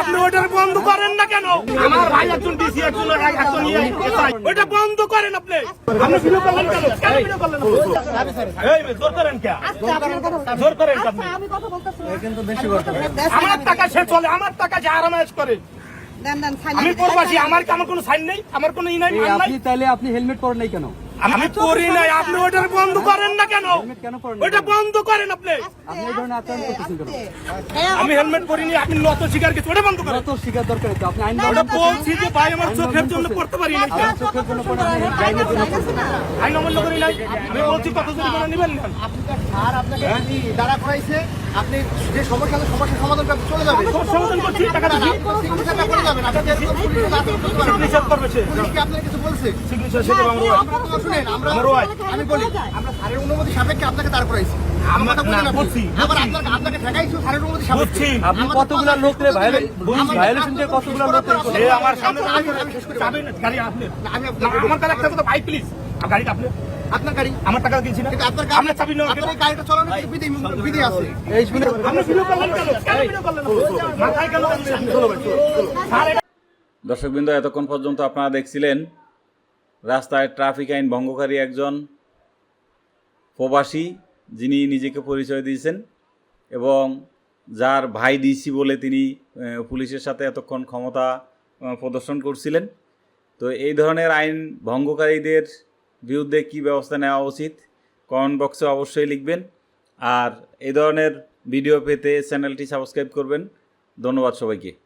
আপনি ওটার বন্ধ করেন না কেন? আমার ভাই একজন ডিসি একজন একজন ওটা বন্ধ করেন আপনি। আপনি ভিডিও করলেন কেন? কেন ভিডিও করলেন এই জোর করেন কে? জোর করেন আপনি? আমি কথা বলতেছি কিন্তু বেশি কথা আমার টাকা সে চলে আমার টাকা যে আরামায়েশ করে। আমি প্রবাসী আমার কি আমার কোনো সাইন নেই? আমার কোনো ই নাই আপনি তাহলে আপনি হেলমেট পরেন নাই কেন? আমি করি নাই আপনি ওটার বন্ধ করেন না কেন হেলমেট কেন পরেন ওটা বন্ধ করেন আপনি আপনি এই ধরনের আচরণ করতেছেন কেন আমি হেলমেট পরিনি আপনি নত শিকার কিছু ওটা বন্ধ করেন শিকার দরকার আপনি আইন ওটা বলছি যে ভাই আমার চোখের জন্য পড়তে পারি না চোখের জন্য আপনি জন্য আইন অমান্য করি নাই আমি বলছি কত জরিমানা নেবেন না আর আপনাকে কি দাঁড়া করাইছে আপনি যে সমস্যা আছে সমস্যার সমাধান করতে চলে যাবে সমাধান করছি টাকা দিচ্ছি আমি বলি আমরা সারের অনুমতি সাপেক্ষে আপনাকে দাঁড় করাইছি। আপনি? আপনি কতগুলা লোকরে ভায়োলেশন দিয়ে কতগুলা লোকরে সে আমার সামনে গাড়ি আপনি। একটা কথা ভাই প্লিজ গাড়িটা আপনি আপনার গাড়ি? আমার টাকা দিয়েছি না। আপনার আপনার চাবি নেওয়া আপনার গাড়িটা চালানো বিধি বিধি আছে? এই শুনে আপনি ভিডিও করলেন কেন? কেন ভিডিও করলেন? মাথায় কেন চলো ভাই চলো স্যার এটা দর্শকবৃন্দ এতক্ষণ পর্যন্ত আপনারা দেখছিলেন রাস্তায় ট্রাফিক আইন ভঙ্গকারী একজন প্রবাসী। যিনি নিজেকে পরিচয় দিয়েছেন এবং যার ভাই ডিসি বলে তিনি পুলিশের সাথে এতক্ষণ ক্ষমতা প্রদর্শন করছিলেন। তো এই ধরনের আইন ভঙ্গকারীদের বিরুদ্ধে কী ব্যবস্থা নেওয়া উচিত, কমেন্ট বক্সে অবশ্যই লিখবেন। আর এই ধরনের ভিডিও পেতে চ্যানেলটি সাবস্ক্রাইব করবেন। ধন্যবাদ সবাইকে।